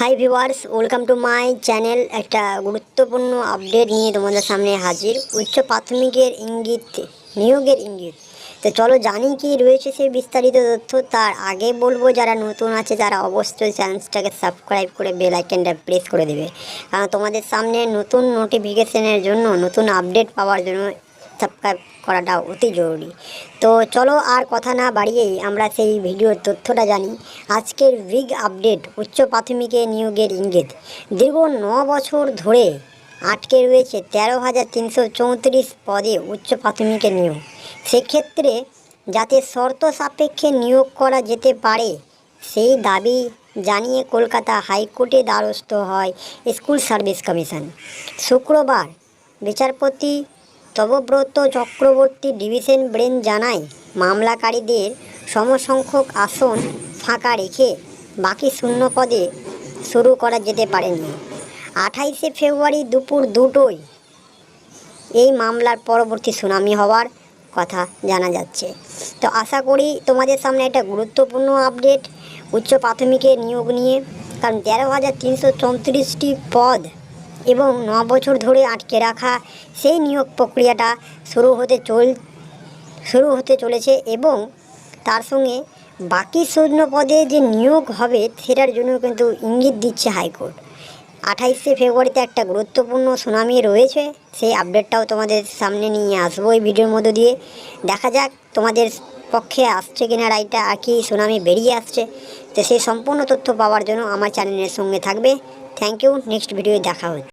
Hi viewers welcome to my channel একটা গুরুত্বপূর্ণ update নিয়ে তোমাদের সামনে হাজির। উচ্চ প্রাথমিকের ইঙ্গিত, নিয়োগের ইঙ্গিত। তো চলো জানি কি রয়েছে সেই বিস্তারিত তথ্য। তার আগে বলব, যারা নতুন আছে, তারা অবশ্যই চ্যানেলটাকে সাবস্ক্রাইব করে বেল আইকনটা প্রেস করে দেবে। কারণ তোমাদের সামনে নতুন নোটিফিকেশনের জন্য, নতুন আপডেট পাওয়ার জন্য সাবস্ক্রাইব করাটা অতি জরুরি। তো চলো আর কথা না বাড়িয়েই আমরা সেই ভিডিওর তথ্যটা জানি। আজকের বিগ আপডেট উচ্চ প্রাথমিকে নিয়োগের ইঙ্গিত। দীর্ঘ ন বছর ধরে আটকে রয়েছে তেরো হাজার তিনশো চৌত্রিশ পদে উচ্চ প্রাথমিকে নিয়োগ। সেক্ষেত্রে যাতে শর্ত সাপেক্ষে নিয়োগ করা যেতে পারে, সেই দাবি জানিয়ে কলকাতা হাইকোর্টে দ্বারস্থ হয় স্কুল সার্ভিস কমিশন। শুক্রবার বিচারপতি তবব্রত চক্রবর্তী ডিভিশন ব্রেন জানায়, মামলাকারীদের সমসংখ্যক আসন ফাঁকা রেখে বাকি শূন্য পদে শুরু করা যেতে পারেনি। আঠাইশে ফেব্রুয়ারি দুপুর দুটোয় এই মামলার পরবর্তী শুনানি হওয়ার কথা জানা যাচ্ছে। তো আশা করি তোমাদের সামনে একটা গুরুত্বপূর্ণ আপডেট, উচ্চ প্রাথমিকের নিয়োগ নিয়ে। কারণ তেরো হাজার তিনশো চৌত্রিশটি পদ এবং ন বছর ধরে আটকে রাখা সেই নিয়োগ প্রক্রিয়াটা শুরু হতে চল, শুরু হতে চলেছে এবং তার সঙ্গে বাকি শূন্য পদে যে নিয়োগ হবে সেটার জন্য কিন্তু ইঙ্গিত দিচ্ছে হাইকোর্ট। আঠাইশে ফেব্রুয়ারিতে একটা গুরুত্বপূর্ণ সুনামি রয়েছে, সেই আপডেটটাও তোমাদের সামনে নিয়ে আসব এই ভিডিওর মধ্য দিয়ে। দেখা যাক তোমাদের পক্ষে আসছে কিনা রাইটা আর কি সুনামি বেরিয়ে আসছে। তো সেই সম্পূর্ণ তথ্য পাওয়ার জন্য আমার চ্যানেলের সঙ্গে থাকবে। থ্যাংক ইউ, নেক্সট ভিডিওয়ে দেখা হচ্ছে।